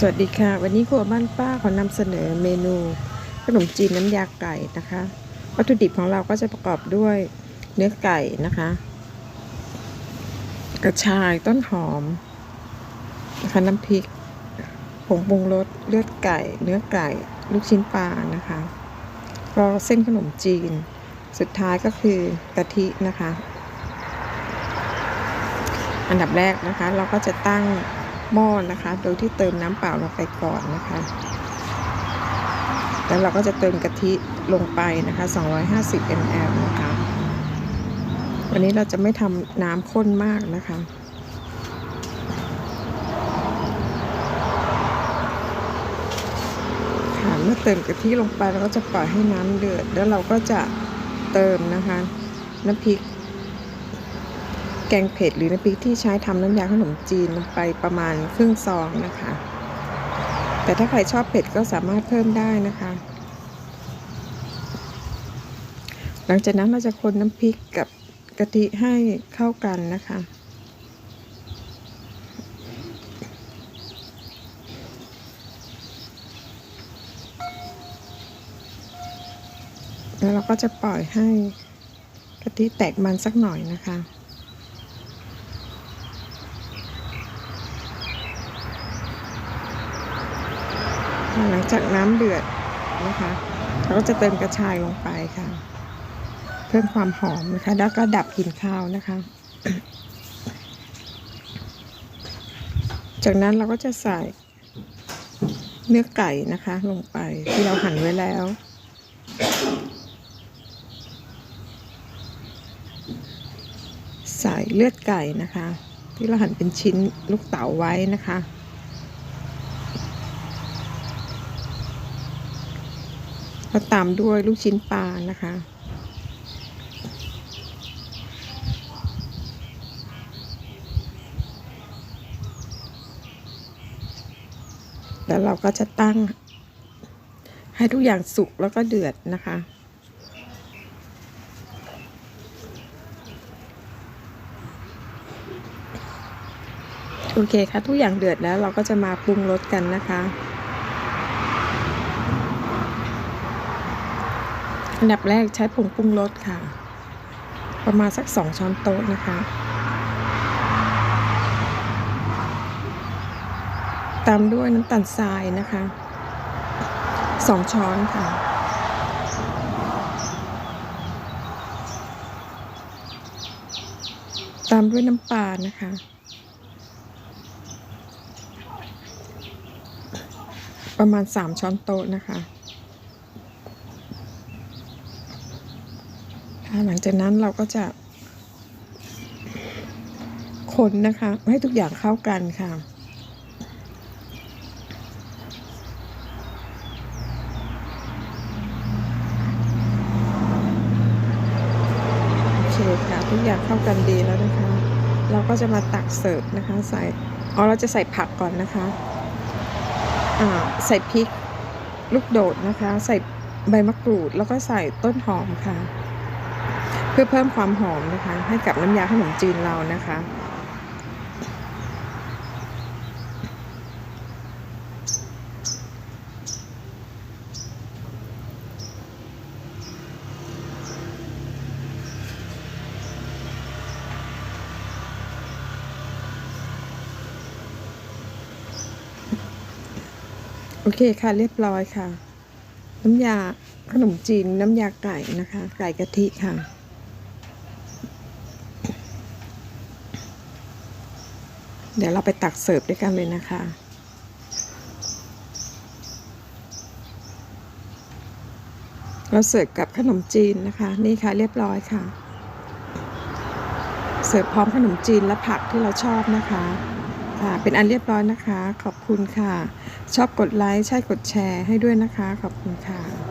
สวัสดีค่ะ วันนี้ครัวบ้านป้าขอนำเสนอเมนูขนมจีนน้ำยาไก่นะคะ วัตถุดิบของเราก็จะประกอบด้วยเนื้อไก่นะคะ กระชายต้นหอมนะคะน้ำพริกผงปรุงรสเลือดไก่ เนื้อไก่ ลูกชิ้นปลานะคะก็เส้นขนมจีน สุดท้ายก็คือกะทินะคะ อันดับแรกนะคะ เราก็จะตั้ง หม้อนะคะ โดยที่เติมน้ำเปล่าลงไปก่อนนะคะ แล้วเราก็จะเติมกะทิลงไปนะคะ 250 ml นะคะ วันนี้เราจะไม่ทำน้ำข้นมากนะคะค่ะเมื่อเติมกะทิลงไปเราก็จะปล่อยให้น้ำเดือด แล้วเราก็จะเติมนะคะ น้ำพริก แกงเผ็ดหรือน้ำพริกที่ใช้ทำน้ำยาขนมจีนลงไปประมาณครึ่งซองนะคะ แต่ถ้าใครชอบเผ็ดก็สามารถเพิ่มได้นะคะ หลังจากนั้นเราจะคนน้ำพริกกับกะทิให้เข้ากันนะคะแล้วเราก็จะปล่อยให้กะทิแตกมันสักหน่อยนะคะ หลังจากน้ำเดือดนะคะเราก็จะเติมกระชายลงไปค่ะ เพิ่มความหอมนะคะ แล้วก็ดับกลิ่นข้าวนะคะ จากนั้นเราก็จะใส่เนื้อไก่นะคะ ลงไปที่เราหั่นไว้แล้วใส่เลือดไก่นะคะ ที่เราหั่นเป็นชิ้นลูกเต๋าไว้นะคะ แล้วตามด้วยลูกชิ้นปลานะคะ แล้วเราก็จะตั้งให้ทุกอย่างสุกแล้วก็เดือดนะคะโอเคค่ะทุกอย่างเดือดแล้วเราก็จะมาปรุงรสกันนะคะ อันดับแรกใช้ผงปรุงรสค่ะ ประมาณสักสองช้อนโต๊ะนะคะ ตามด้วยน้ำตาลทรายนะคะสองช้อนค่ะ ตามด้วยน้ำปลานะคะประมาณสามช้อนโต๊ะนะคะค่ะ หลังจากนั้นเราก็จะคนนะคะ ให้ทุกอย่างเข้ากันค่ะ โอเคค่ะ ทุกอย่างเข้ากันดีแล้วนะคะ เราก็จะมาตักเสิร์ฟนะคะ ใส่อ๋อเราจะใส่ผักก่อนนะคะอ่าใส่พริกลูกโดดนะคะ ใส่ใบมะกรูดแล้วก็ใส่ต้นหอมค่ะ พื่อเพิ่มความหอมนะคะ ให้กับน้ำยาขนมจีนเรานะคะ โอเคค่ะเรียบร้อยค่ะ น้ำยาขนมจีนน้ำยาไก่นะคะ ไก่กะทิค่ะ เดี๋ยวเราไปตักเสิร์ฟด้วยกันเลยนะคะ เราเสิร์ฟกับขนมจีนนะคะ นี่ค่ะเรียบร้อยค่ะ เสิร์ฟพร้อมขนมจีนและผักที่เราชอบนะคะค่ะเป็นอันเรียบร้อยนะคะ ขอบคุณค่ะ ชอบกดไลค์ ใช่กดแชร์ให้ด้วยนะคะ ขอบคุณค่ะ